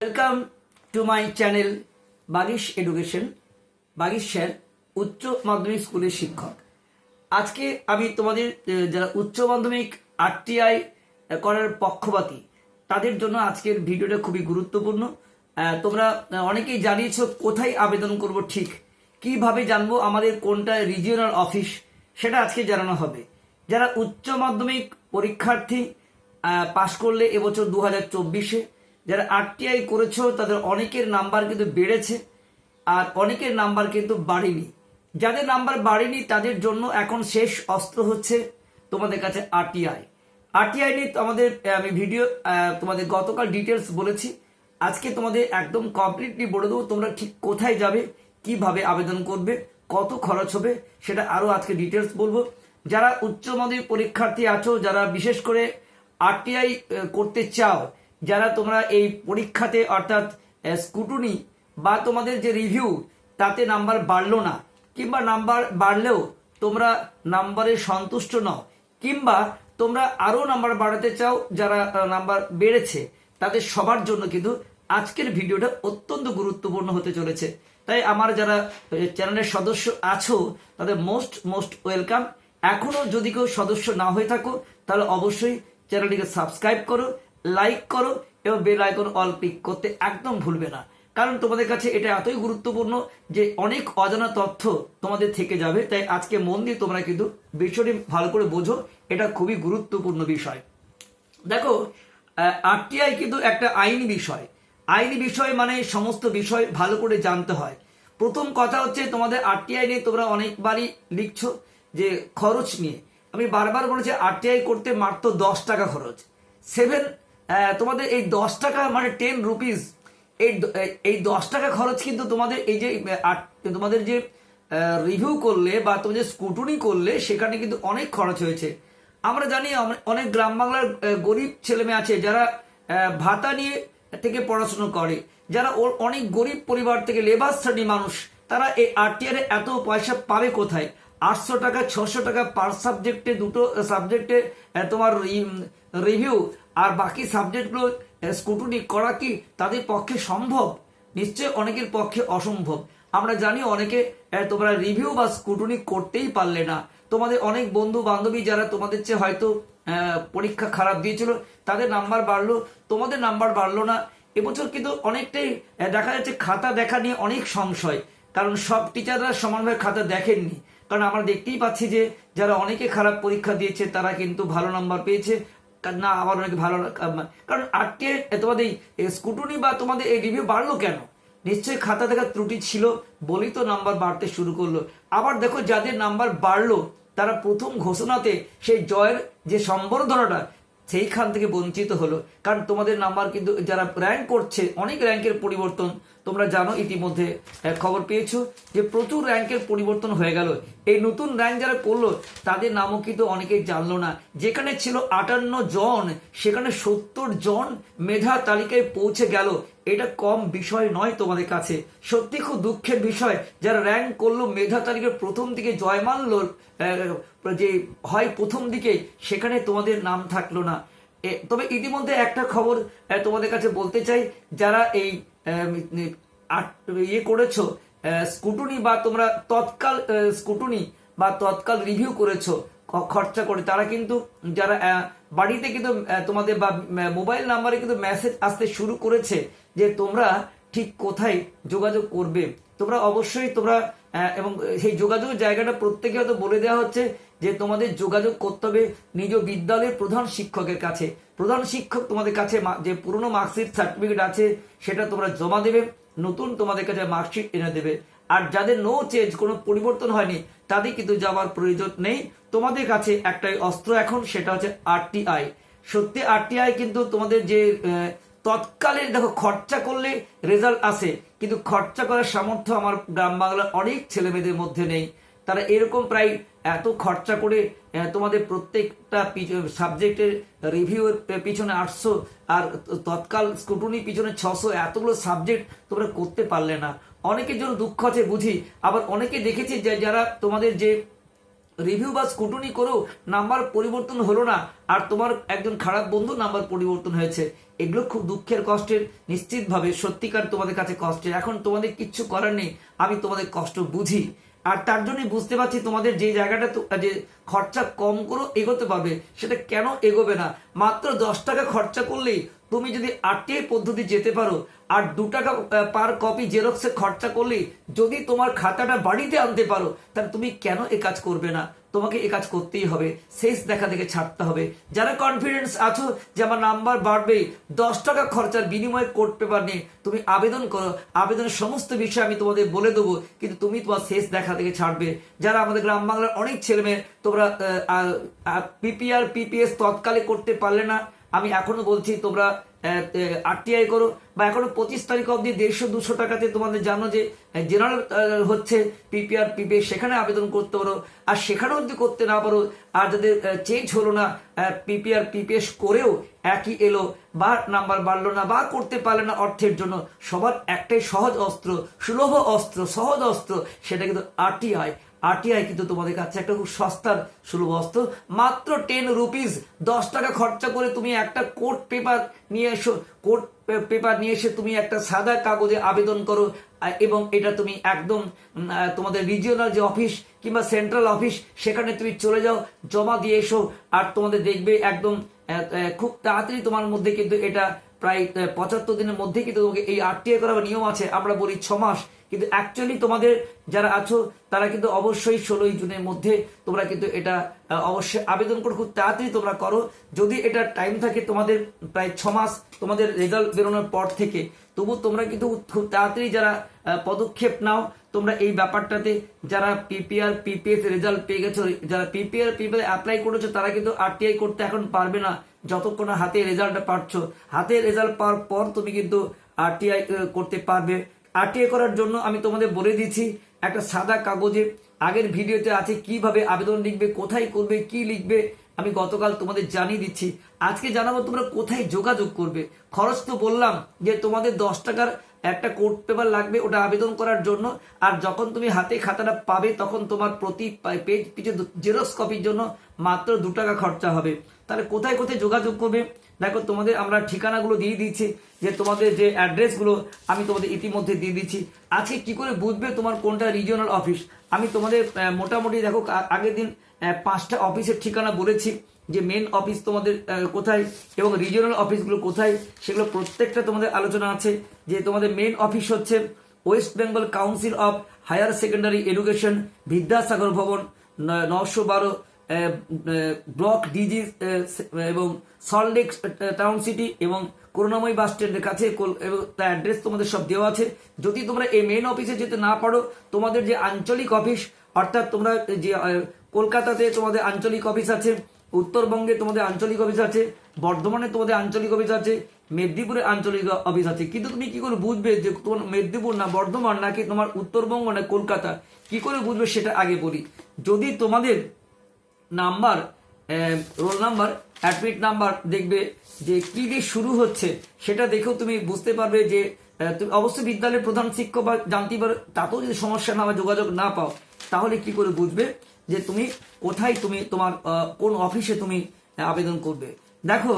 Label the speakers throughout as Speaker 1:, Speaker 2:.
Speaker 1: Welcome to my channel Bagish education Bagish sir উচ্চ মাধ্যমিক স্কুলের শিক্ষক। আজকে আমি তোমাদের যারা উচ্চ মাধ্যমিক আরটিআই করার পক্ষপাতী, তাদের জন্য আজকের ভিডিওটা খুবই গুরুত্বপূর্ণ। তোমরা অনেকেই জানিয়েছো কোথায় আবেদন করব ঠিক, কীভাবে জানব আমাদের কোনটা রিজিওনাল অফিস, সেটা আজকে জানানো হবে। যারা উচ্চ মাধ্যমিক পরীক্ষার্থী পাশ করলে এবছর দু হাজার চব্বিশে যারা আরটিআই করেছ তাদের অনেকের নাম্বার কিন্তু বেড়েছে আর অনেকের নাম্বার কিন্তু বাড়েনি। যাদের নাম্বার বাড়েনি, তাদের জন্য এখন শেষ অস্ত্র হচ্ছে তোমাদের কাছে আরটিআই আরটিআই নিয়ে আমাদের আমি ভিডিও তোমাদের গতকাল ডিটেলস বলেছি। আজকে তোমাদের একদম কমপ্লিটলি বলে দেবো তোমরা ঠিক কোথায় যাবে, কীভাবে আবেদন করবে, কত খরচ হবে, সেটা আরও আজকে ডিটেলস বলব। যারা উচ্চ মাধ্যমিক পরীক্ষার্থী আছো, যারা বিশেষ করে আরটিআই করতে চাও যারা তোমরা এই পরীক্ষাতে অর্থাৎ স্কুটুনি বা তোমাদের যে রিভিউ তাতে নাম্বার বাড়লো না। কিংবা নাম্বার বাড়লেও তোমরা নাম্বারে সন্তুষ্ট নও। কিংবা তোমরা আরও নাম্বার বাড়াতে চাও, যারা নাম্বার বেড়েছে তাদের সবার জন্য কিন্তু আজকের ভিডিওটা অত্যন্ত গুরুত্বপূর্ণ হতে চলেছে। তাই আমার যারা চ্যানেলের সদস্য আছো, তাদের মোস্ট মোস্ট ওয়েলকাম এখনও যদি কেউ সদস্য না হয়ে থাকো, তাহলে অবশ্যই চ্যানেলটিকে সাবস্ক্রাইব করো লাইক করো এবং বেল আইকন অল ক্লিক করতে একদম ভুলবে না। কারণ তোমাদের কাছে এটা এতই গুরুত্বপূর্ণ যে অনেক অজানা তথ্য তোমাদের থেকে যাবে। তাই আজকে মন দিয়ে তোমরা কিন্তু বিষয়টি ভালো করে বোঝো। এটা খুবই গুরুত্বপূর্ণ বিষয়। দেখো আরটিআই কিন্তু একটা আইনি বিষয়। আইনি বিষয় মানে সমস্ত বিষয় ভালো করে জানতে হয়। প্রথম কথা হচ্ছে তোমাদের আরটিআই নিয়ে তোমরা অনেকবারই লিখছো যে খরচ নিয়ে। আমি বারবার বলেছি আরটিআই করতে মাত্র দশ টাকা খরচ। সেভেন তোমাদের এই দশ টাকা মানে টেন রুপিস এই এই দশ টাকা খরচ কিন্তু তোমাদের এই যে তোমাদের যে রিভিউ করলে বা তুমি যে স্কুটুনি করলে, সেখানে কিন্তু অনেক খরচ হয়েছে। আমরা জানি অনেক গ্রাম বাংলার গরিব ছেলে মেয়ে আছে যারা ভাতা নিয়ে থেকে পড়াশুনো করে। যারা ওর অনেক গরিব পরিবার থেকে লেবার শ্রেণি মানুষ, তারা এই আরটিআর এত পয়সা পাবে কোথায়? আটশো টাকা, ছশো টাকা পার সাবজেক্টে দুটো সাবজেক্টে তোমার রিভিউ আর বাকি সাবজেক্টগুলো স্কুটুনি করা কি তাদের পক্ষে সম্ভব? নিশ্চয় অনেকের পক্ষে অসম্ভব। আমরা জানি অনেকে তোমরা রিভিউ বা স্কুটুনি করতেই পারলে না। তোমাদের অনেক বন্ধু বান্ধবী যারা তোমাদের চেয়ে হয়তো পরীক্ষা খারাপ দিয়েছিল, তাদের নাম্বার বাড়লো। তোমাদের নাম্বার বাড়লো না। এবছর কিন্তু অনেকটাই দেখা যাচ্ছে খাতা দেখা নিয়ে অনেক সংশয়। কারণ সব টিচাররা সমানভাবে খাতা দেখেননি। কারণ আমরা দেখতেই পাচ্ছি যে, যারা অনেকে খারাপ পরীক্ষা দিয়েছে, তারা কিন্তু ভালো নাম্বার পেয়েছে। না, আমার অনেক ভালো কারণ আটকে তোমাদের এই স্কুটুনি বা তোমাদের এই রিভিউ বাড়লো কেন? নিশ্চয়ই খাতা থেকে ত্রুটি ছিল, বলেই তো নাম্বার বাড়তে শুরু করল। আবার দেখো, যাদের নাম্বার বাড়লো, তারা প্রথম ঘোষণাতে সেই জয়ের যে সম্বর্ধনাটা সেইখান থেকে বঞ্চিত হলো। কারণ তোমাদের নাম্বার কিন্তু যারা র্যাঙ্ক করছে অনেক র্যাঙ্কের পরিবর্তন তোমরা জানো ইতিমধ্যে আহ, খবর পেয়েছ যে প্রচুর র্যাঙ্কের পরিবর্তন হয়ে গেল। এই নতুন র্যাঙ্ক যারা করল তাদের নামও কিন্তু অনেকেই জানলো না। যেখানে ছিল আটান্ন জন সেখানে সত্তর জন মেধা তালিকায় পৌঁছে গেল। এটা কম বিষয় নয় তোমাদের কাছে। সত্যি খুব দুঃখের বিষয়, যারা র্যাঙ্ক করল মেধা তালিকার প্রথম দিকে জয় মানলো যে হয় প্রথম দিকে, সেখানে তোমাদের নাম থাকল না। তবে ইতিমধ্যে একটা খবর তোমাদের কাছে বলতে চাই, যারা এই ইয়ে করেছ স্কুটুনি বা তোমরা তৎকাল স্কুটুনি বা তৎকাল রিভিউ করেছ খরচা করে। তারা কিন্তু যারা বাড়িতে কিন্তু তোমাদের বা মোবাইল নাম্বারে কিন্তু মেসেজ আসতে শুরু করেছে যে তোমরা ঠিক কোথায় যোগাযোগ করবে। তোমরা অবশ্যই তোমরা এবং সেই যোগাযোগের জায়গাটা প্রত্যেকে হয়তো বলে দেওয়া হচ্ছে যে তোমাদের যোগাযোগ করতে হবে নিজ বিদ্যালয়ের প্রধান শিক্ষকের কাছে। প্রধান শিক্ষক তোমাদের কাছে যে পুরনো মার্কশিট সার্টিফিকেট আছে, সেটা তোমরা জমা দেবে, নতুন তোমাদের কাছে মার্কশিট এনে দেবে। আর যাদের নো চেঞ্জ কোনো পরিবর্তন হয়নি, তাদের কিন্তু যাওয়ার প্রয়োজন নেই। তোমাদের কাছে একটাই অস্ত্র এখন, সেটা হচ্ছে আরটিআই সত্যি আরটিআই কিন্তু তোমাদের যে তৎকালে দেখো, খরচা করলে রেজাল্ট আসে, কিন্তু খরচা করার সামর্থ্য আমার গ্রাম বাংলার অনেক ছেলে মেয়েদের মধ্যে নেই। তারা এরকম প্রায় এত খরচা করে তোমাদের প্রত্যেকটা সাবজেক্টের রিভিউ পিছনে আটশো, আর তৎকাল স্কুটুনি পিছনে ছশো, এতগুলো সাবজেক্ট তোমরা করতে পারলে না। অনেকের জন্য দুঃখ আছে, বুঝি। আবার অনেকে দেখেছি যে, যারা তোমাদের যে রিভিউ বা স্কুটনি করেও নাম্বার পরিবর্তন হলো না। আর তোমার একজন খারাপ বন্ধু নাম্বার পরিবর্তন হয়েছে। এগুলো খুব দুঃখের কষ্টের, নিশ্চিতভাবে সত্যিকার তোমাদের কাছে কষ্টের। এখন তোমাদের কিচ্ছু করার নেই, আমি তোমাদের কষ্ট বুঝি। আর তার জন্যই বুঝতে পারছি তোমাদের যে জায়গাটা যে খরচা কম করো এগোতে পারবে, সেটা কেন এগোবে না? মাত্র দশ টাকা খরচা করলেই তুমি যদি আরটিআই পদ্ধতি যেতে পারো, আর দু টাকা পার কপি জেরক্সে খরচা করলে যদি তোমার খাতাটা বাড়িতে আনতে পারো, তাহলে তুমি কেন এ কাজ করবে না? তোমাকে এ কাজ করতেই হবে, শেষ দেখা থেকে ছাড়তে হবে। যারা কনফিডেন্স আছো যে আমার নাম্বার বাড়বে, দশ টাকা খরচার বিনিময়ে কোর্ট পেপার নিয়ে তুমি আবেদন করো, আবেদনের সমস্ত বিষয় আমি তোমাদের বলে দেবো, কিন্তু তুমি তোমার শেষ দেখা থেকে ছাড়বে। যারা আমাদের গ্রাম বাংলার অনেক ছেলেমেয়ে, তোমরা পিপিআর পিপিএস তৎকালে করতে পারলে না আমি এখনও বলছি, তোমরা আরটিআই করো, বা এখনও পঁচিশ তারিখ অবধি দেড়শো, দুশো টাকাতে তোমাদের জানো যে জেনারেল হচ্ছে পিপিআর পিপিএস সেখানে আবেদন করতে পারো। আর সেখানেও যদি করতে না পারো, আর যাদের চেঞ্জ হলো না পিপিআর, পিপিএস করেও একই এলো, বা নাম্বার বাড়লো না, বা করতে পারলে না অর্থের জন্য, সবার একটাই সহজ অস্ত্র, সুলভ অস্ত্র, সহজ অস্ত্র, সেটা কিন্তু আরটিআই। আরটিআই কিন্তু তোমাদের কাছে একটা খুব সস্তার সুলভ অস্ত্র। মাত্র টেন রুপিস দশ টাকা খরচা করে তুমি একটা কোর্ট পেপার নিয়ে এসো। কোর্ট পেপার নিয়ে এসে তুমি একটা সাদা কাগজে আবেদন করো। এবং এটা তুমি একদম তোমাদের রিজিওনাল যে অফিস কিংবা সেন্ট্রাল অফিস সেখানে তুমি চলে যাও, জমা দিয়ে এসো। আর তোমাদের দেখবে একদম খুব তাড়াতাড়ি তোমার মধ্যে কিন্তু এটা প্রায় পঁচাত্তর দিনের মধ্যে কিন্তু তোমাকে এই আরটিআই করার নিয়ম আছে। আমরা বলি ছ মাস। কিন্তু অ্যাকচুয়ালি তোমাদের যারা আছো, তারা কিন্তু অবশ্যই ষোলোই জুনের মধ্যে তোমরা কিন্তু এটা অবশ্যই আবেদন করো। খুব তাড়াতাড়ি তোমরা করো। যদি এটা টাইম থাকে তোমাদের প্রায় ছ মাস তোমাদের রেজাল্ট বেরোনোর পর থেকে তবু তোমরা কিন্তু খুব তাড়াতাড়ি যারা পদক্ষেপ নাও, তোমরা এই ব্যাপারটাতে যারা পিপিআর পিপিএস রেজাল্ট পেয়ে গেছো, যারা পিপিআর পিপিএস অ্যাপ্লাই করেছ, তারা কিন্তু আরটিআই করতে এখন পারবে না, যতক্ষণ হাতে রেজাল্টটা পাচ্ছ। হাতে রেজাল্ট পাওয়ার পর তুমি কিন্তু আরটিআই করতে পারবে। আরটিআই করার জন্য আমি তোমাদের বলে দিচ্ছি, একটা সাদা কাগজে আগের ভিডিওতে আছে কীভাবে আবেদন লিখবে, কোথায় করবে, কি লিখবে আমি গতকাল তোমাদের জানিয়ে দিচ্ছি। আজকে জানাব তোমরা কোথায় যোগাযোগ করবে। খরচ তো বললাম যে তোমাদের দশ টাকার একটা কোর্ট পেপার লাগবে, ওটা আবেদন করার জন্য। আর যখন তুমি হাতে খাতাটা পাবে, তখন তোমার প্রতি পেজ পিছু জেরক্স কপির জন্য মাত্র দু টাকা খরচা হবে। তাহলে কোথায় কোথায় যোগাযোগ করবে? দেখো, তোমাদের আমরা ঠিকানাগুলো দিয়ে দিচ্ছি যে তোমাদের যে অ্যাড্রেসগুলো আমি তোমাদের ইতিমধ্যে দিয়ে দিচ্ছি আজকে কি করে বুঝবে তোমার কোনটা রিজিওনাল অফিস আমি তোমাদের মোটামুটি দেখো আগের দিন পাঁচটা অফিসের ঠিকানা বলেছি, যে মেন অফিস তোমাদের কোথায় এবং রিজিওনাল অফিসগুলো কোথায়, সেগুলো প্রত্যেকটা তোমাদের আলোচনা আছে। যে তোমাদের মেন অফিস হচ্ছে West Bengal Council of Higher Secondary Education Vidyasagar Bhavan নশো বারো ব্লক ডিজি এবং সল্টলেক টাউন সিটি এবং করুণাময়ী বাস স্ট্যান্ডের কাছে এবং তার অ্যাড্রেস তোমাদের সব দেওয়া আছে। যদি তোমরা এই মেন অফিসে যেতে না পারো, তোমাদের যে আঞ্চলিক অফিস অর্থাৎ তোমরা যে কলকাতাতে তোমাদের আঞ্চলিক অফিস আছে, উত্তরবঙ্গে তোমাদের আঞ্চলিক অফিস আছে, বর্ধমানে তোমাদের আঞ্চলিক অফিস আছে, মেদিনীপুরে আঞ্চলিক অফিস আছে। কিন্তু তুমি কি করে বুঝবে যে তোমার মেদিনীপুর না বর্ধমান নাকি তোমার উত্তরবঙ্গ না কলকাতা? কি করে বুঝবে সেটা আগে বলি। যদি তোমাদের number roll number, admit number দেখবে যে কী দিয়ে শুরু হচ্ছে সেটা দেখেও তুমি বুঝতে পারবে যে তুমি অবশ্যই বিদ্যালয়ের প্রধান শিক্ষক বা জানতে পারো, তাতেও যদি সমস্যা না বা যোগাযোগ না পাও, তাহলে কি করে বুঝবে যে তুমি কোথায় তুমি তোমার কোন অফিসে তুমি আবেদন করবে? দেখো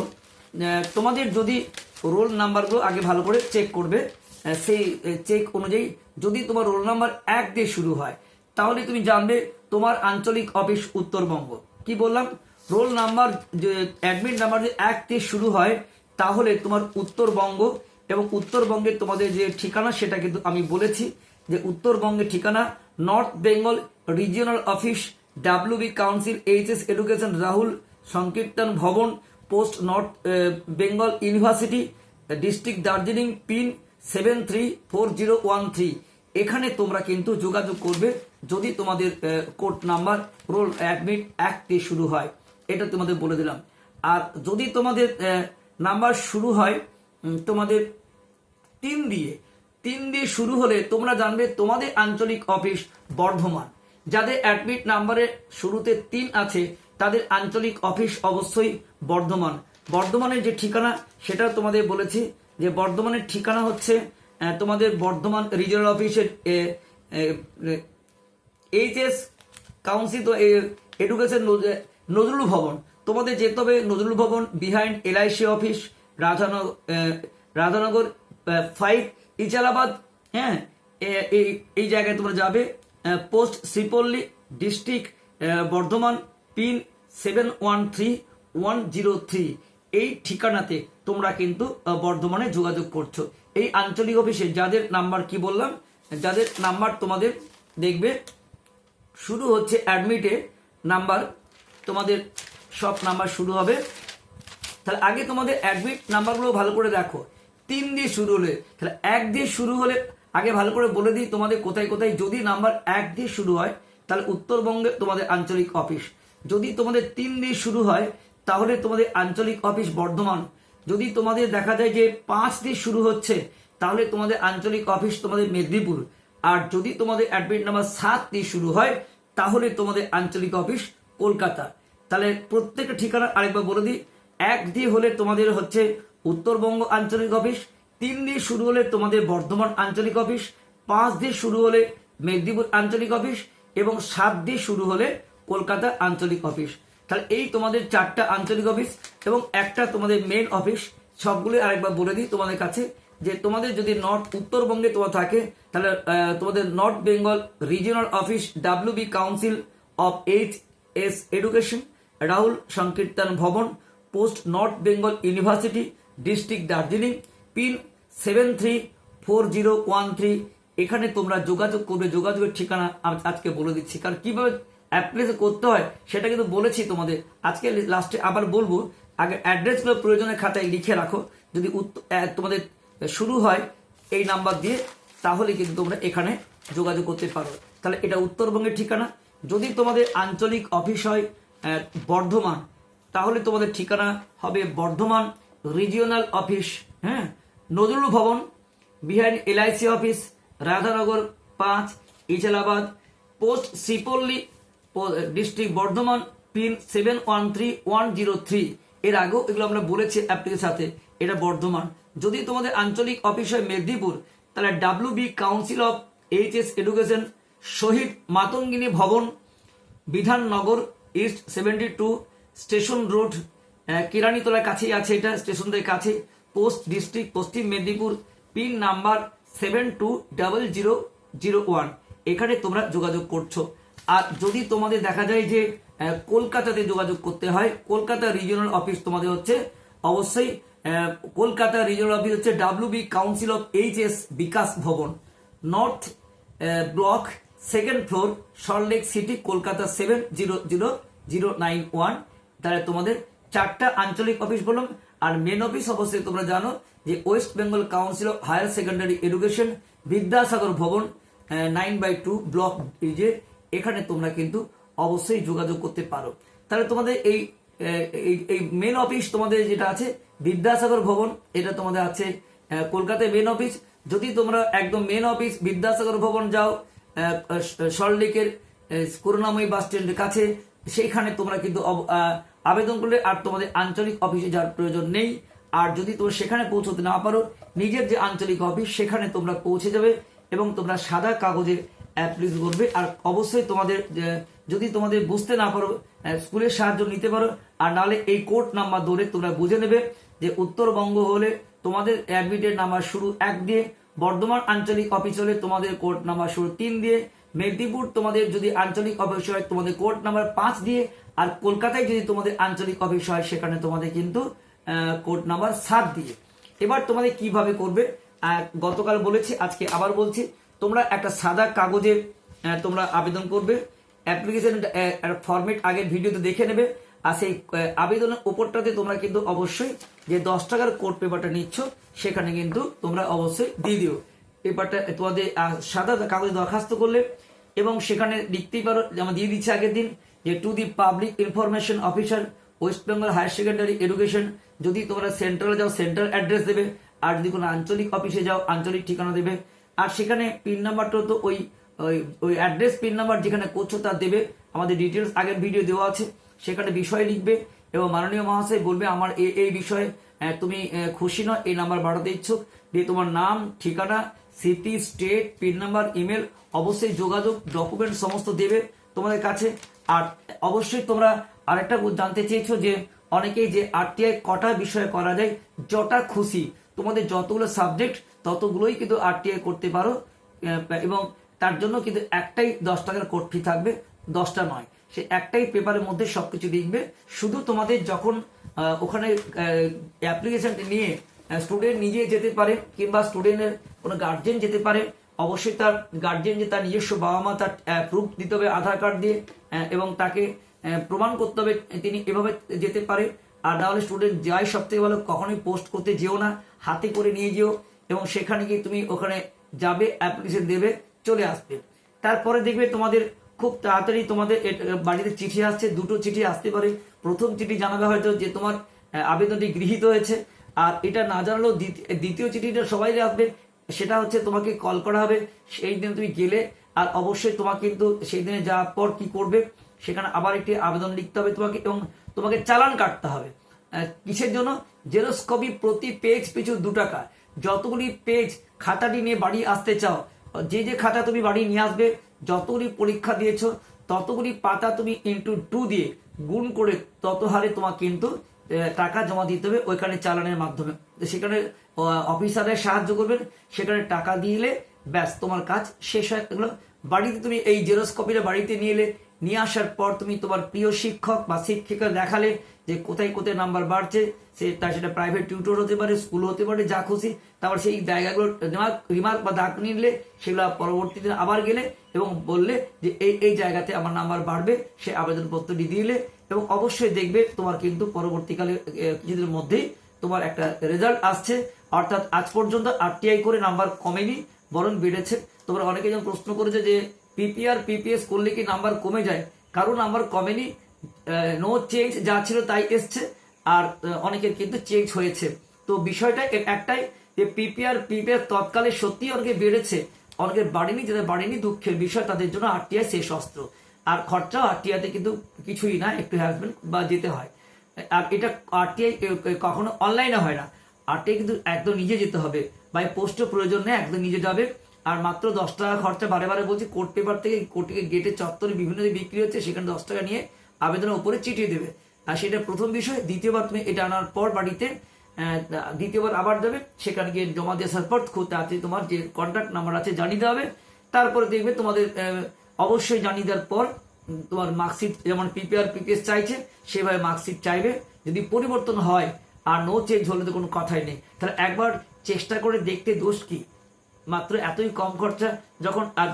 Speaker 1: তোমাদের যদি রোল নাম্বারগুলো আগে ভালো করে চেক করবে সেই চেক অনুযায়ী যদি তোমার রোল নাম্বার এক দিয়ে শুরু হয়, তাহলে তুমি জানবে তোমার আঞ্চলিক অফিস উত্তরবঙ্গ। কি বললাম? রোল নাম্বার যে অ্যাডমিট নাম্বার যে এক দিয়ে শুরু হয়, তাহলে তোমার উত্তরবঙ্গ এবং উত্তরবঙ্গের তোমাদের যে ঠিকানা, সেটা কিন্তু আমি বলেছি যে উত্তরবঙ্গের ঠিকানা North Bengal regional office WB Council HS education Rahul Sankirtan Bhavan post North Bengal University district Darjeeling pin seven three four zero one three এখানে তোমরা কিন্তু যোগাযোগ করবে যদি তোমাদের কোড নাম্বার রোল অ্যাডমিট এক দিয়ে শুরু হয়, এটা তোমাদের বলে দিলাম। আর যদি তোমাদের নাম্বার শুরু হয় তোমাদের তিন দিয়ে তিন দিয়ে শুরু হলে তোমরা জানবে তোমাদের আঞ্চলিক অফিস বর্ধমান। যাদের অ্যাডমিট নাম্বারের শুরুতে তিন আছে, তাদের আঞ্চলিক অফিস অবশ্যই বর্ধমান। বর্ধমানের যে ঠিকানা, সেটা তোমাদের বলেছি যে বর্ধমানের ঠিকানা হচ্ছে তোমাদের বর্ধমান রিজিওনাল অফিসের H S Council education Nazrul Bhavan. তোমাদের যেতে হবে Nazrul Bhavan behind LIC office Radhanagar Radhanagar five Ijalabad হ্যাঁ এই এই জায়গায় তোমরা যাবে। Post Sripalli district Bardhaman pin seven one three one zero three এই ঠিকানাতে তোমরা কিন্তু বর্ধমানে যোগাযোগ করছ। এই আঞ্চলিক অফিসে যাদের নাম্বার কি বললাম? যাদের নাম্বার তোমাদের দেখবে শুরু হচ্ছে অ্যাডমিটে নাম্বার তোমাদের সব নাম্বার শুরু হবে। তাহলে আগে তোমাদের অ্যাডমিট নাম্বারগুলো ভালো করে দেখো। তিন দিয়ে শুরু হলে, তাহলে এক দিয়ে শুরু হলে আগে ভালো করে বলে দিই তোমাদের কোথায় কোথায় যদি নাম্বার এক দিয়ে শুরু হয়, তাহলে উত্তরবঙ্গে তোমাদের আঞ্চলিক অফিস যদি তোমাদের তিন দিয়ে শুরু হয়, তাহলে তোমাদের আঞ্চলিক অফিস বর্ধমান। যদি তোমাদের দেখা যায় যে পাঁচ দিয়ে শুরু হচ্ছে, তাহলে তোমাদের আঞ্চলিক অফিস তোমাদের মেদিনীপুর। আর যদি তোমাদের অ্যাডমিট নাম্বার সাত দিয়ে শুরু হয় তাহলে তোমাদের আঞ্চলিক অফিস কলকাতা। তাহলে প্রত্যেকটা ঠিকানা আরেকবার বলে দিই। এক দিয়ে হলে তোমাদের হচ্ছে উত্তরবঙ্গ আঞ্চলিক অফিস, তিন দিয়ে শুরু হলে তোমাদের বর্ধমান আঞ্চলিক অফিস, পাঁচ দিয়ে শুরু হলে মেদিনীপুর আঞ্চলিক অফিস এবং সাত দিয়ে শুরু হলে কলকাতা আঞ্চলিক অফিস। তাহলে এই তোমাদের চারটা আঞ্চলিক অফিস এবং একটা তোমাদের মেন অফিস সবগুলো আরেকবার বলে দিই তোমাদের কাছে যে তোমাদের যদি নর্থ উত্তরবঙ্গে তোমার থাকে, তাহলে তোমাদের North Bengal regional office W B Council of H S education Rahul Sankirtan Bhavan post North Bengal University district Darjeeling pin seven three four zero one three এখানে তোমরা যোগাযোগ করবে, যোগাযোগের ঠিকানা আমি আজকে বলে দিচ্ছি। কারণ কীভাবে অ্যাপ্লাই করতে হয় সেটা কিন্তু বলেছি তোমাদের। আজকে লাস্টে আবার বলব আগে অ্যাড্রেসগুলো প্রয়োজনের খাতায় লিখে রাখো। যদি তোমাদের শুরু হয় এই নাম্বার দিয়ে, তাহলে কিন্তু তোমরা এখানে যোগাযোগ করতে পারো। তাহলে এটা উত্তরবঙ্গের ঠিকানা। যদি তোমাদের আঞ্চলিক অফিস হয় বর্ধমান, তাহলে তোমাদের ঠিকানা হবে বর্ধমান রিজিওনাল অফিস হ্যাঁ? Nazrul Bhavan behind LIC office Radhanagar পাঁচ Ijalabad post Sripalli district Bardhaman pin seven one three one zero three এর আগেও এগুলো আমরা বলেছি অ্যাপ্লিকের সাথে। এটা বর্ধমান। যদি তোমাদের আঞ্চলিক অফিস হয় মেদিনীপুর, তাহলে W B Council of H S education Shahid Matangini Bhavan, Bidhannagar east seventy two station road কেরানীতলার কাছেই আছে এটা, স্টেশনদের কাছে, post district, Paschim Medinipur, pin number seven two double zero zero one এখানে তোমরা যোগাযোগ করছ। আর যদি তোমাদের দেখা যায় যে কলকাতাতে যোগাযোগ করতে হয়। কলকাতা রিজিওনাল অফিস তোমাদের হচ্ছে অবশ্যই কলকাতা রিজিওনাল অফিস হচ্ছে W B Council of H S Bikash Bhavan. North block second floor Salt Lake City Kolkata seven zero zero zero nine one তাহলে তোমাদের চারটা আঞ্চলিক অফিস বললাম আর মেন অফিস অবশ্যই তোমরা জানো যে West Bengal Council of Higher Secondary Education Vidyasagar Bhavan nine by two block যে এখানে তোমরা কিন্তু অবশ্যই যোগাযোগ করতে পারো। তাহলে তোমাদের এই এই মেন অফিস তোমাদের যেটা আছে, বিদ্যাসাগর ভবন, এটা তোমাদের আছে কলকাতায় মেন অফিস যদি তোমরা একদম মেন অফিস বিদ্যাসাগর ভবন যাও সল্টলেকের করুণাময়ী বাস স্ট্যান্ডের কাছে, সেইখানে তোমরা কিন্তু আবেদন করলে আর তোমাদের আঞ্চলিক অফিসে যাওয়ার প্রয়োজন নেই। আর যদি তোমরা সেখানে পৌঁছতে না পারো, নিজের যে আঞ্চলিক অফিস সেখানে তোমরা পৌঁছে যাবে এবং তোমরা সাদা কাগজে অ্যাপ্লিক করবে। আর অবশ্যই তোমাদের যদি তোমাদের বুঝতে না পারো স্কুলের সাহায্য নিতে পারো, আর নাহলে এই কোড নাম্বার ধরে তোমরা বুঝে নেবে যে উত্তরবঙ্গ হলে তোমাদের অ্যাডমিটের নাম্বার শুরু এক দিয়ে, বর্ধমান আঞ্চলিক অফিস হলে তোমাদের কোড নাম্বার শুরু তিন দিয়ে, মেদিনীপুর তোমাদের যদি আঞ্চলিক অফিস হয়, তোমাদের কোড নাম্বার পাঁচ দিয়ে, আর কলকাতায় যদি তোমাদের আঞ্চলিক অফিস হয়, সেখানে তোমাদের কিন্তু কোড নাম্বার সাত দিয়ে। এবার তোমাদের কীভাবে করবে? গতকাল বলেছি, আজকে আবার বলছি, তোমরা একটা সাদা কাগজে তোমরা আবেদন করবে। অ্যাপ্লিকেশন ফরম্যাট আগের ভিডিওতে দেখে নেবে। আর সেই আবেদনের উপরটাতে তোমরা কিন্তু অবশ্যই যে দশ টাকার কোড পেপারটা নিচ্ছ, সেখানে কিন্তু তোমরা অবশ্যই দিয়ে দিও। পেপারটা তোমাদের সাদা কাগজে দরখাস্ত করলে এবং সেখানে লিখতেই পারো, যেমন দিয়ে দিচ্ছে আগের দিন, যে to the public information officer West Bengal Higher Secondary Education যদি তোমরা সেন্ট্রালে যাও সেন্ট্রাল অ্যাড্রেস দেবে, আর যদি কোনো আঞ্চলিক অফিসে যাও, আঞ্চলিক ঠিকানা দেবে। আর সেখানে পিন নাম্বারটা তো ওই ওই ওই অ্যাড্রেস পিন নাম্বার যেখানে করছ তা দেবে। আমাদের ডিটেলস আগের ভিডিও দেওয়া আছে। সেখানে বিষয় লিখবে এবং মাননীয় মহাশয় বলবে, আমার এই বিষয়ে তুমি খুশি নয় এই নাম্বার বাড়াতে ইচ্ছুক। দিয়ে তোমার নাম, ঠিকানা city state pin number email অবশ্যই যোগাযোগ ডকুমেন্ট সমস্ত দেবে তোমাদের কাছে। আর অবশ্যই তোমরা আরেকটা জানতে চেয়েছো যে, অনেকেই যে আরটিআই কটা বিষয়ে করা যায়, যটা খুশি। তোমাদের যতগুলো সাবজেক্ট ততগুলোই কিন্তু আরটিআই করতে পারো। এবং তার জন্য কিন্তু একটাই দশ টাকার কোর্ট ফি থাকবে, দশটা নয়। সে একটাই পেপারের মধ্যে সবকিছু লিখবে। শুধু তোমাদের যখন ওখানে অ্যাপ্লিকেশন নিয়ে স্টুডেন্ট নিজে যেতে পারে কিংবা স্টুডেন্টের কোনো গার্জেন যেতে পারে, অবশ্যই তার গার্জেন যে তার নিজস্ব বাবা মা তার প্রুফ দিতে হবে আধার কার্ড দিয়ে এবং তাকে প্রমাণ করতে হবে তিনি এভাবে যেতে পারে। আর নাহলে স্টুডেন্ট যাই সব থেকে ভালো কখনোই পোস্ট করতে যেও না, হাতে করে নিয়ে যেও এবং সেখানে গিয়ে তুমি ওখানে যাবে অ্যাপ্লিকেশন দেবে। চলে আসবে। তারপরে দেখবে তোমাদের খুব তাড়াতাড়ি তোমাদের বাড়িতে চিঠি আসছে, দুটো চিঠি আসতে পারে। প্রথম চিঠি জানাবে হয়তো যে তোমার আবেদনটি গৃহীত হয়েছে। আর এটা না জানালেও দ্বিতীয়- চিঠিটা সবাই আসবে। সেটা হচ্ছে তোমাকে কল করা হবে। সেই দিন তুমি গেলে, আর অবশ্যই তোমাকে কিন্তু সেই দিনে যাওয়ার পর কি করবে, সেখানে আবার একটি আবেদন লিখতে হবে তোমাকে এবং তোমাকে চালান কাটতে হবে। কিসের জন্য? জেরক্স কপি প্রতি পেজ পিছু দু টাকা। যতগুলি পেজ খাতাটি নিয়ে বাড়ি আসতে চাও যে যে খাতা তুমি বাড়ি নিয়ে আসবে, যতগুলি পরীক্ষা দিয়েছ, ততগুলি পাতা তুমি ইন্টু টু দিয়ে গুণ করে তত হারে তোমার কিন্তু টাকা জমা দিতে হবে ওইখানে চালানের মাধ্যমে। সেখানে অফিসারের সাহায্য করবেন, সেখানে টাকা দিলে ব্যাস তোমার কাজ শেষ হয়ে গেলো। বাড়িতে তুমি এই জেরক্স কপিটা বাড়িতে নিয়ে এলে, নিয়ে আসার পর তুমি তোমার প্রিয় শিক্ষক বা শিক্ষিকা দেখালে যে কোথায় কোথায় নাম্বার বাড়ছে, সে তার সেটা প্রাইভেট টিউটর হতে পারে স্কুল হতে পারে, যা খুশি। তারপর সেই জায়গাগুলো রিমার্ক বা দাগ নিলে সেগুলো পরবর্তীতে আবার গেলে এবং বললে যে এই এই জায়গাতে আমার নাম্বার বাড়বে, সে আবেদনপত্রটি দিলে এবং অবশ্যই দেখবে তোমার কিন্তু পরবর্তীকালে কিছুদিনের মধ্যেই তোমার একটা রেজাল্ট আসছে। অর্থাৎ আজ পর্যন্ত আরটিআই করে নাম্বার কমেনি, বরং বেড়েছে। তোমরা অনেকে যেমন প্রশ্ন করেছে যে পিপিআর পিপিএস করলে কি নাম্বার কমে যায়? কারণ নাম্বার কমেনি নো চেঞ্জ যা ছিল তাই এসছে, আর অনেকের কিন্তু চেঞ্জ হয়েছে। তো বিষয়টা একটাই যে পিপিআর পিপিএস তৎকালে সত্যি অনেকে বেড়েছে, অনেকের বাড়েনি, যাদের বাড়েনি দুঃখের বিষয়, তাদের জন্য আরটিআই শেষ অস্ত্র। আর খরচাও আরটিআইতে কিন্তু কিছুই না, একটু হ্যারাসমেন্ট বা যেতে হয়। আর এটা আরটিআই কখনো অনলাইনে হয় না। আরটিআই কিন্তু একদম নিজে যেতে হবে। বাই পোস্টও প্রয়োজন নেই, একদম নিজে যাবে। আর মাত্র দশ টাকা খরচা বারে বারে বলছি কোর্ট পেপার থেকে কোর্ট থেকে গেটে চত্বরে বিভিন্ন বিক্রি হচ্ছে, সেখানে দশ টাকা নিয়ে আবেদনের উপরে চিঠিয়ে দেবে। আর সেটা প্রথম বিষয়, দ্বিতীয়বার তুমি এটা আনার পর বাড়িতে দ্বিতীয়বার আবার যাবে সেখানে গিয়ে জমা দিয়ে আসার পর খুব তাড়াতাড়ি তোমার যে কন্ট্যাক্ট নাম্বার আছে জানিয়ে দেওয়া হবে। তারপরে দেখবে তোমাদের অবশ্যই জানিয়ে দেওয়ার পর তোমার মার্কশিট যেমন পিপিআর পিপিএস চাইছে, সেভাবে মার্কশিট চাইবে। যদি পরিবর্তন হয়, আর নো চেঞ্জ হলে তো কোনো কথাই নেই। তাহলে একবার চেষ্টা করে দেখতে দোষ কি? মাত্র এতই কম খরচা যখন আর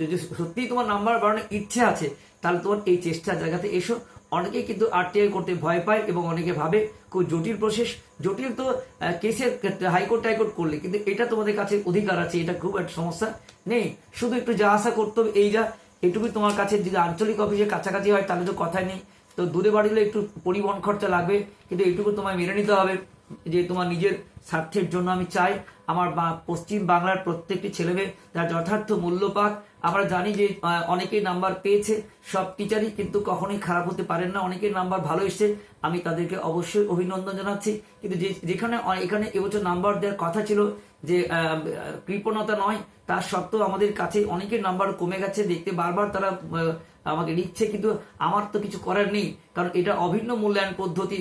Speaker 1: যদি সত্যিই তোমার নাম্বার বাড়ানোর ইচ্ছে আছে, তাহলে তোমার এই চেষ্টা জায়গাতে এসো। অনেকেই কিন্তু আরটিআই করতে ভয় পায় এবং অনেকে ভাবে, খুব জটিল প্রসেস জটিল তো কেসের ক্ষেত্রে হাইকোর্ট টাইকোর্ট করলে, কিন্তু এটা তোমাদের কাছে অধিকার আছে, এটা খুব একটা সমস্যা নেই। শুধু একটু যা আশা করতে হবে, এই যা। এটুকুই তোমার কাছে যদি আঞ্চলিক অফিসে কাছাকাছি হয়, তাহলে তো কথাই নেই। তো দূরে বাড়িলে একটু পরিবহন খরচা লাগবে, কিন্তু এইটুকু তোমায় মেনে নিতে হবে। যে তোমার নিজের স্বার্থের জন্য আমি চাই, আমার পশ্চিম বাংলার প্রত্যেকটি ছেলেমেয়ে তার যথার্থ মূল্য পাক। আমরা জানি যে অনেকেই নাম্বার পেয়েছে, সব টিচারই কিন্তু কখনোই খারাপ হতে পারেন না, অনেকের নাম্বার ভালো এসছে। আমি তাদেরকে অবশ্যই অভিনন্দন জানাচ্ছি। কিন্তু যেখানে, এখানে এবছর নাম্বার দেওয়ার কথা ছিল যে কৃপণতা নয় তার সত্ত্বেও আমাদের কাছে অনেকের নাম্বার কমে গেছে। দেখতে বারবার তারা আমাকে নিচ্ছে, কিন্তু আমার তো কিছু করার নেই, কারণ এটা অভিন্ন মূল্যায়ন পদ্ধতি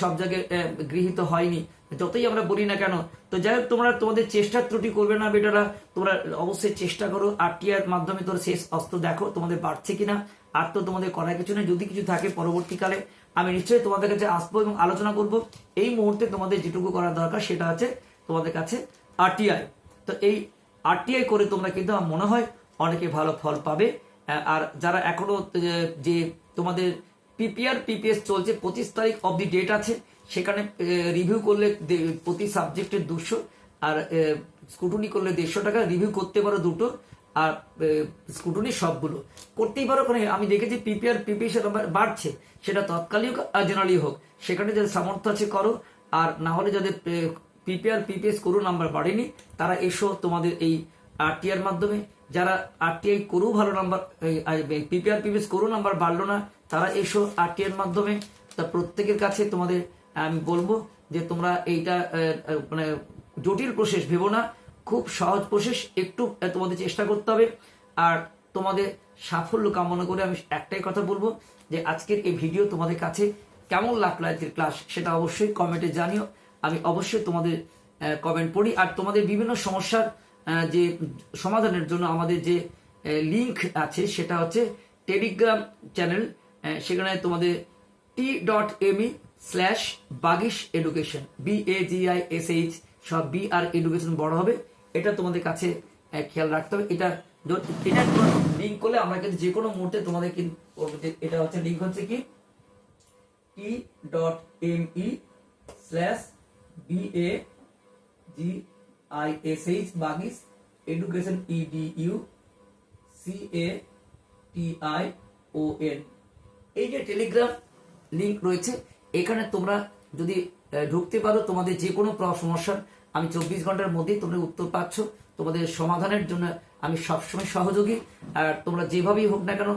Speaker 1: সব জায়গায় গৃহীত হয়নি। যতই আমরা বলি না কেন, তো যাই হোক, তোমরা তোমাদের চেষ্টার ত্রুটি করবে না বেটারা। তোমরা অবশ্যই চেষ্টা করো, আরটিআর মাধ্যমে তোর শেষ অস্ত্র দেখো, তোমাদের বাড়ছে কিনা, আর তো তোমাদের করার কিছু নেই। যদি কিছু থাকে পরবর্তীকালে, আমি নিশ্চয়ই তোমাদের কাছে আসব এবং আলোচনা করব। এই মুহূর্তে তোমাদের যেটুকু করা দরকার, সেটা আছে তোমাদের কাছে আরটিআই। তো এই আরটিআই করে তোমরা কিন্তু আমার মনে হয় অনেকে ভালো ফল পাবে। আর যারা এখনও যে তোমাদের পিপিআর পিপিএস চলছে, পঁচিশ তারিখ অব দি ডেট আছে, সেখানে রিভিউ করলে প্রতি সাবজেক্টের দুশো, আর স্কুটুনি করলে দেড়শো টাকা রিভিউ করতে পারো দুটো, আর স্কুটুনি সবগুলো। করতেই পারো, কারণ আমি দেখেছি পিপিআর পিপিএস বাড়ছে, সেটা তৎকালীন জেনারেলি হোক। সেখানে যাদের সামর্থ্য আছে করো, আর না হলে যাদের পিপিআর পিপিএস করু নাম্বার বাড়েনি, তারা এসো তোমাদের এই আরটিআর মাধ্যমে যারা আরটিআই করেও ভালো নাম্বার পিপিআর পিপিএস করেও নাম্বার বাড়লো না, তারা এসো আরটিআর মাধ্যমে। তা প্রত্যেকের কাছে তোমাদের, আমি বলব যে তোমরা এইটা মানে জটিল প্রসেস ভেবো না, খুব সহজ প্রসেস একটু তোমাদের চেষ্টা করতে হবে। আর তোমাদের সাফল্য কামনা করে আমি একটাই কথা বলব, যে আজকের এই ভিডিও তোমাদের কাছে কেমন লাগল আজকের ক্লাস সেটা অবশ্যই কমেন্টে জানিও। আমি অবশ্যই তোমাদের কমেন্ট পড়ি। আর তোমাদের বিভিন্ন সমস্যার যে সমাধানের জন্য আমাদের যে লিংক আছে, সেটা হচ্ছে টেলিগ্রাম চ্যানেল সেখানে তোমাদের T dot M E slash Bagish education B A G I S H সব বি আর এডুকেশন বড় হবে। এটা তোমাদের কাছে খেয়াল রাখতে হবে। এটা এটা লিঙ্ক করলে আমরা কিন্তু যে কোনো মুহূর্তে তোমাদের এটা হচ্ছে লিঙ্ক হচ্ছে কি? T dot M E slash B A G I S H Bagish education E D U C A T I O N এই যে টেলিগ্রাম লিংক রয়েছে, এখানে তোমরা যদি ঢুকতে পারো তোমাদের যে কোনো সমস্যার, আমি চব্বিশ ঘণ্টার মধ্যেই তোমরা উত্তর পাচ্ছ। তোমাদের সমাধানের জন্য আমি সবসময় সহযোগী। আর তোমরা যেভাবেই হোক না কেন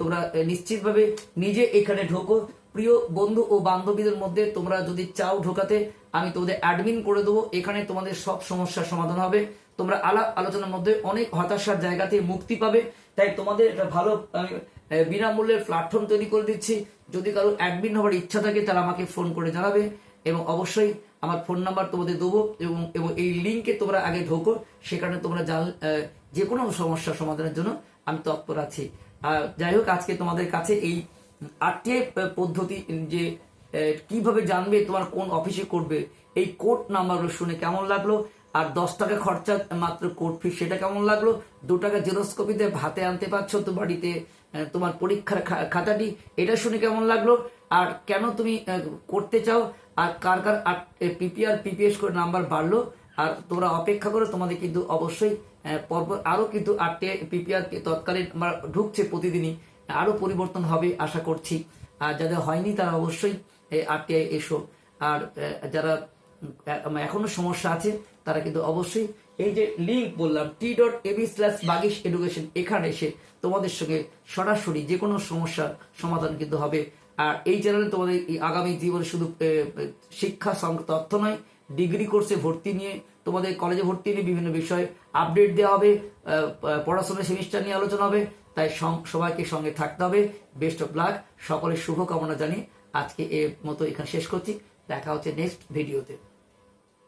Speaker 1: তোমরা নিশ্চিতভাবে নিজে এখানে ঢোকো। প্রিয় বন্ধু ও বান্ধবীদের মধ্যে তোমরা যদি চাও ঢোকাতে, আমি তোমাদের অ্যাডমিন করে দেবো। এখানে তোমাদের সব সমস্যার সমাধান হবে। তোমরা আলাপ আলোচনার মধ্যে অনেক হতাশার জায়গাতে মুক্তি পাবে। তাই তোমাদের একটা ভালো, আমি বিনামূল্যের প্ল্যাটফর্ম তৈরি করে দিচ্ছি। যদি কারও অ্যাডমিন হওয়ার ইচ্ছা থাকে তাহলে আমাকে ফোন করে জানাবে। এবং অবশ্যই আমার ফোন নাম্বার তোমাদের দেবো এবং এবং এই লিঙ্কে তোমরা আগে ঢোকো। সেখানে তোমরা জান যে কোনো সমস্যার সমাধানের জন্য আমি তৎপর আছি। যাই হোক, আজকে তোমাদের কাছে এই আরটিআই পদ্ধতি যে কীভাবে জানবে তোমার কোন অফিসে করবে, এই কোড নাম্বারগুলো শুনে কেমন লাগল? আর দশ টাকা খরচা মাত্র কোর্ট ফি, সেটা কেমন লাগল? দু টাকা জেরক্স কপিতে ভাতে আনতে পারছ তো বাড়িতে তোমার পরীক্ষার খাতাটি, এটা শুনে কেমন লাগল? আর কেন তুমি করতে চাও? আর কার কার পিপিআর, পিপিএস করে নাম্বার বাড়লো? আর তোমরা অপেক্ষা করো, তোমাদের কিন্তু অবশ্যই পরপর আরও কিন্তু আটটে পিপিআর তৎকালীন ঢুকছে প্রতিদিনই আরও পরিবর্তন হবে আশা করছি। আর যাদের হয়নি তারা অবশ্যই আরটিআই এসো। আর যারা উম, এখনও সমস্যা আছে তারা কিন্তু অবশ্যই এই যে লিঙ্ক বললাম T dot AB slash Bagish education এখানে এসে তোমাদের সঙ্গে সরাসরি যে কোনো সমস্যার সমাধান কিন্তু হবে। আর এই চ্যানেলে তোমাদের আগামী জীবনে শুধু শিক্ষা সংক্রান্ত তথ্য নয় ডিগ্রি কোর্সে ভর্তি নিয়ে তোমাদের কলেজে ভর্তি নিয়ে বিভিন্ন বিষয়ে আপডেট দেওয়া হবে পড়াশোনার সেমিস্টার নিয়ে আলোচনা হবে। তাই সবাইকে সঙ্গে থাকতে হবে। বেস্ট অফ লাক সকলের শুভকামনা জানিয়ে আজকে এর মতো এখানে শেষ করছি। দেখা হচ্ছে নেক্সট ভিডিওতে